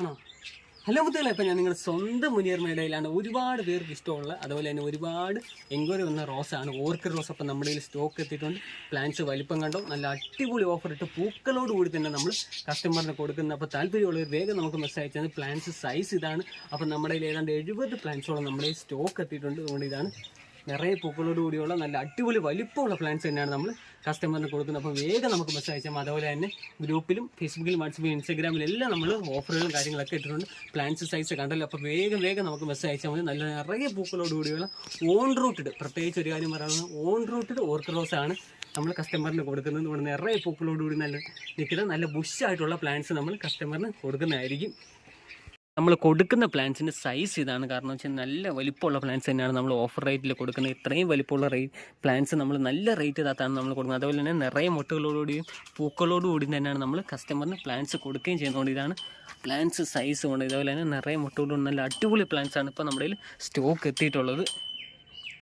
ആണോ? ഹലോ കുട്ടികളെ ഇപ്പം ഞാൻ നിങ്ങളുടെ സ്വന്തം മുനിയർ മേടയിലാണ് ഒരുപാട് പേർക്ക് ഇഷ്ടമുള്ള അതുപോലെ തന്നെ ഒരുപാട് എൻക്വയറി വന്ന റോസാണ്. ഓർക്കിഡ് റോസ് അപ്പം നമ്മുടെ കയ്യിൽ സ്റ്റോക്ക് എത്തിയിട്ടുണ്ട്. പ്ലാന്റ്സ് വലിപ്പം കണ്ടോ? നല്ല അടിപൊളി ഓഫർ ഇട്ട് പൂക്കളോട് കൂടി തന്നെ നമ്മൾ കസ്റ്റമറിന് കൊടുക്കുന്നത് അപ്പോൾ താല്പര്യമുള്ളവർ വേഗം നമുക്ക് മെസ്സേജ് അയച്ചത് പ്ലാന്റ്സ് സൈസ് ഇതാണ്. അപ്പം നമ്മുടെ കയ്യിൽ ഏതാണ്ട് എഴുപത് പ്ലാന്റ്സോളം നമ്മുടെ സ്റ്റോക്ക് എത്തിയിട്ടുണ്ട്. അതുകൊണ്ട് ഇതാണ് നിറയെ പൂക്കളോട് കൂടിയുള്ള നല്ല അടിപൊളി വലിപ്പമുള്ള പ്ലാന്റ്സ് തന്നെയാണ് നമ്മൾ കസ്റ്റമറിന് കൊടുക്കുന്നത്. അപ്പോൾ വേഗം നമുക്ക് മെസ്സേജ് അയച്ചാൽ അതുപോലെ തന്നെ ഗ്രൂപ്പിലും ഫേസ്ബുക്കിലും വാട്സപ്പിലും ഇൻസ്റ്റാഗ്രാമിലും എല്ലാം നമ്മൾ ഓഫറുകളും കാര്യങ്ങളൊക്കെ ഇട്ടിട്ടുണ്ട്. പ്ലാന്റ്സ് സൈസ് കണ്ടല്ലോ. അപ്പോൾ വേഗം വേഗം നമുക്ക് മെസ്സേജ് അയച്ചാൽ മതി. നല്ല നിറയെ പൂക്കളോട് കൂടിയുള്ള ഓൺ റൂട്ടഡ് പ്രത്യേകിച്ച് ഒരു കാര്യം പറയുന്നത് ഓൺ റൂട്ടഡ് ഓർക്കിഡോസ് ആണ് നമ്മൾ കസ്റ്റമറിന് കൊടുക്കുന്നത്. ഇവിടെ നിറയെ പൂക്കളോട് കൂടി നല്ല നിൽക്കുന്ന നല്ല ബുഷായിട്ടുള്ള പ്ലാന്റ്സ് നമ്മൾ കസ്റ്റമറിന് കൊടുക്കുന്നതായിരിക്കും. നമ്മൾ കൊടുക്കുന്ന പ്ലാൻസിന്റെ സൈസ് ഇതാണ് കാരണം വെച്ചാൽ നല്ല വലിപ്പമുള്ള പ്ലാൻസ് തന്നെയാണ് നമ്മൾ ഓഫർ റേറ്റിൽ കൊടുക്കുന്നത് ഇത്രയും വലിപ്പമുള്ള റേറ്റ് പ്ലാൻസ് നമ്മൾ നല്ല റേറ്റ് ഇതാത്താണ് നമ്മൾ കൊടുക്കുന്നത്. അതുപോലെ തന്നെ നിറയെ മുട്ടുകളോടുകൂടിയും പൂക്കളോടുകൂടിയും തന്നെയാണ് നമ്മൾ കസ്റ്റമറിന് പ്ലാൻസ് കൊടുക്കുകയും ചെയ്യുന്നതുകൊണ്ട് ഇതാണ് പ്ലാൻസ് സൈസ് കൊണ്ട്. ഇതുപോലെ തന്നെ നിറയെ മുട്ടുകളുണ്ട് നല്ല അടിപൊളി പ്ലാൻസ് ആണ് ഇപ്പോൾ നമ്മുടെ സ്റ്റോക്ക് എത്തിയിട്ടുള്ളത്.